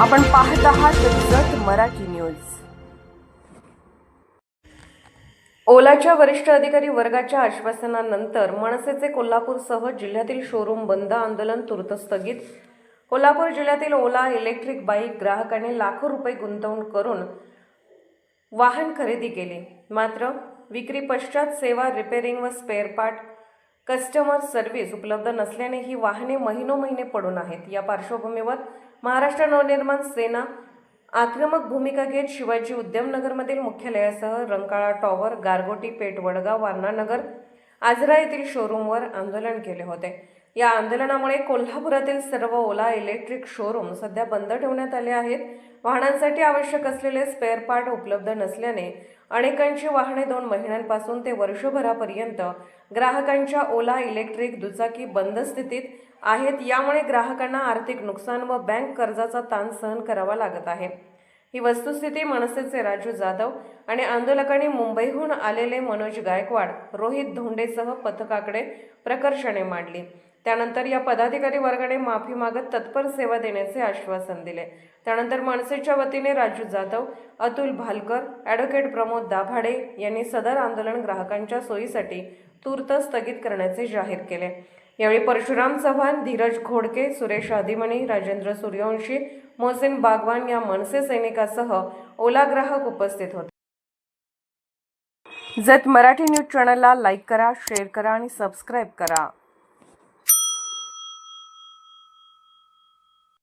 आपण पाहत आहात जत मराठी न्यूज. ओलाच्या वरिष्ठ अधिकारी वर्गाच्या आश्वासनानंतर मनसेचे कोल्हापूरसह जिल्ह्यातील शोरूम बंद आंदोलन तूर्त स्थगित कोल्हापूर जिल्ह्यातील ओला इलेक्ट्रिक बाईक ग्राहकांनी लाखो रुपये गुंतवणूक करून वाहन खरेदी केले. मात्र विक्री पश्चात सेवा रिपेरिंग व स्पेअर पार्ट कस्टमर सर्व्हिस उपलब्ध नसल्याने ही वाहने महिनो महिने पडून आहेत. या पार्श्वभूमीवर महाराष्ट्र नवनिर्माण सेना आक्रमक भूमिका घेत शिवाजी उद्यमनगरमधील मुख्यालयासह रंकाळा टॉवर गारगोटी पेठ वडगाव वारणानगर आजरा येथील शोरूमवर आंदोलन केले होते. या आंदोलनामुळे कोल्हापुरातील सर्व ओला इलेक्ट्रिक शोरूम सध्या बंद ठेवण्यात आले आहेत. वाहनांसाठी आवश्यक असलेले स्पेअर पार्ट उपलब्ध नसल्याने अनेकांची वाहने दोन महिन्यांपासून ते वर्षभरापर्यंत ग्राहकांच्या ओला इलेक्ट्रिक दुचाकी बंद स्थितीत आहेत. यामुळे ग्राहकांना आर्थिक नुकसान व बँक कर्जाचा ताण सहन करावा लागत आहे. ही वस्तुस्थिती मनसेचे राजू जाधव आणि आंदोलकांनी मुंबईहून आलेले मनोज गायकवाड रोहित धोंडेसह पथकाकडे प्रकर्षाने मांडली. त्यानंतर या पदाधिकारी वर्गाने माफी मागत तत्पर सेवा देण्याचे आश्वासन दिले. त्यानंतर मनसेच्या वतीने राजू जाधव अतुल भालकर ॲडव्होकेट प्रमोद दाभाडे यांनी सदर आंदोलन ग्राहकांच्या सोयीसाठी तूर्त स्थगित करण्याचे जाहीर केले. यावेळी परशुराम चव्हाण धीरज घोडके सुरेश आदिमणी राजेंद्र सूर्यवंशी मोहसिन बागवान या मनसे सैनिकासह ओला ग्राहक उपस्थित होते. जत मराठी न्यूज चॅनलला लाईक करा शेअर करा आणि सबस्क्राईब करा.